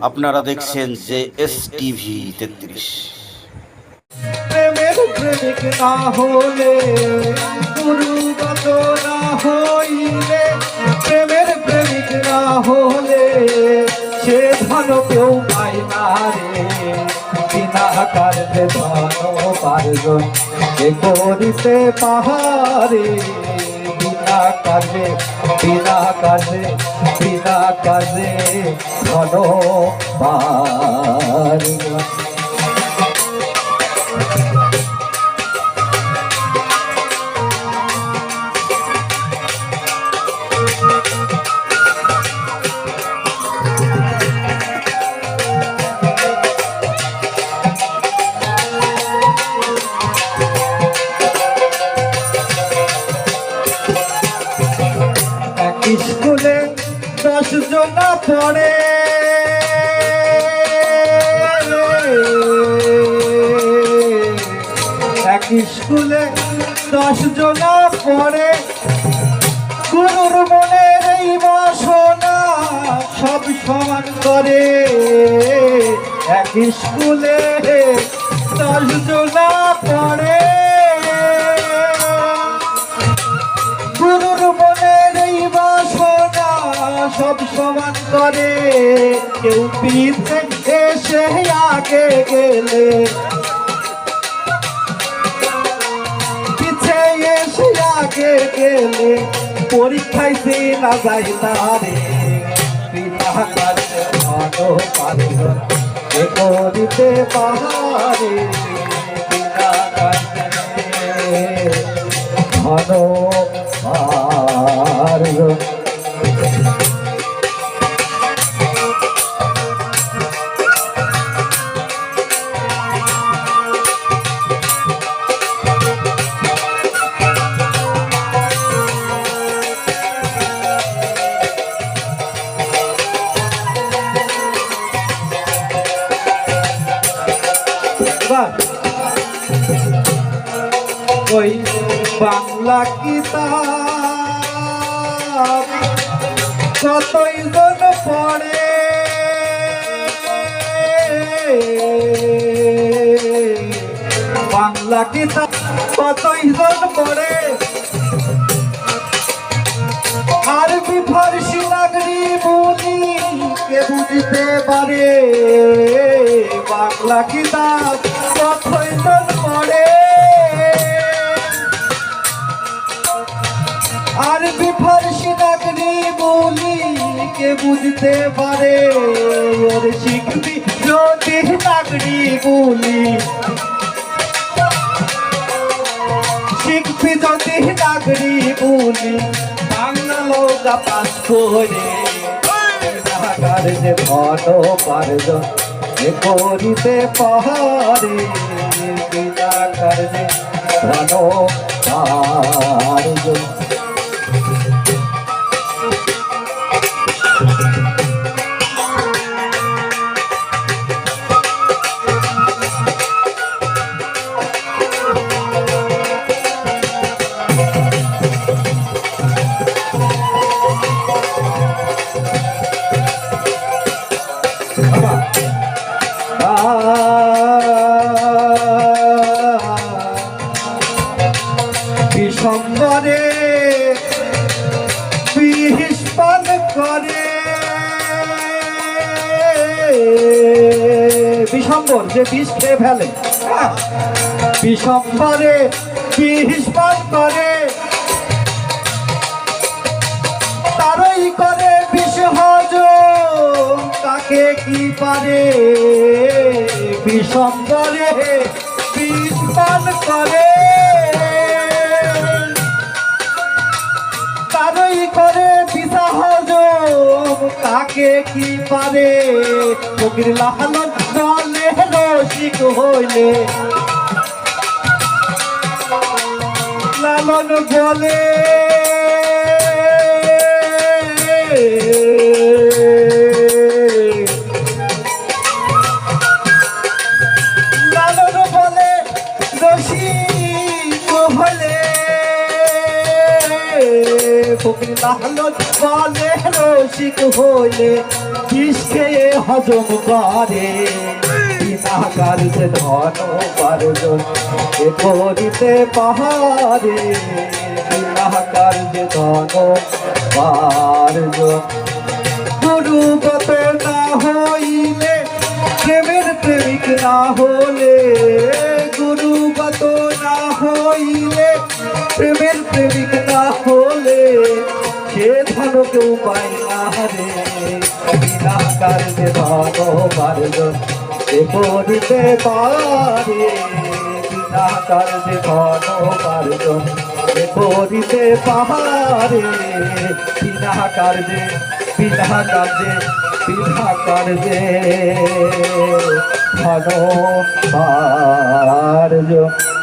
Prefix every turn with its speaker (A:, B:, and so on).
A: আপনারা দেখছেন যে এস টিভি তেত্রিশ।
B: প্রেমের প্রেমিক না হলে, সে ধন কেউ পায় না রে। বিনা কার্যে ধন পারজন এ পাহাড়ে বিনা কাজে বিনা কাজে বিনা কাজে ধন পারজন স্কুলে দশ জনা পড়ে। এক স্কুলে দশ জনা পড়ে। গুরুর মনে এই বাসনা, সব সমান করে। এক স্কুলে দশ জনা পড়ে। সব সমান করে। কেউ পিছে এসে আগে গেলে। পিছে এসে আগে গেলে। পরীক্ষায় সে না যায় তারে। বিনা কাজে ভালো পারবে এ করিতে পাহাড়ে। বাংলা কিতাব কতই জন পড়ে। বাংলা কিতাব কতই জন পড়ে। আরবি, ফার্সি, নাগরি বলি কে বুঝতে পারে বাংলা কিতাব আরবি ফার্সি নাগরি বলি কে বুঝতে পারে। ওর শিখবি যদি নাগরি বলি শিখবি যদি নাগরি বলি বাংলা লোকা পাস করে। বিনাগার যে ভালো পারজ এ করিতে পাহাড়ে বিনাগার যে ভালো পারজ ডিসেম্বরে বিষ করে। বিশম্বর যে বিষ খেয়ে ফেলে। বিশম্বরে বিষ করে। তারই করে বিষহজ তাকে কি পারে? বিষম্বরে বিষ পান করে। তারই করে পিসা হজম তাকে কি পারে? ফকির লাহালন জলে রসিক হইলে। লালন বলে ফকির লালন বলে রসিক হইলে বিষ হজম করে। বিনা কার্যে ধন উপার্জন এ করিতে পাহাড়ে। বিনা কার্যে ধন উপার্জন। গুরুগত না হইলে, প্রেমের প্রেমিক না হলে। গুরুগত না হইলে, প্রেমের ধন কেউ পায় না রে বিনা কার্যে ধন পারজন এ করিতে পারে বিনা কার্যে ধন করিতে পাহাড়ে বিনা কার্যে বিনা কার্যে বিনা কার্যে পারজন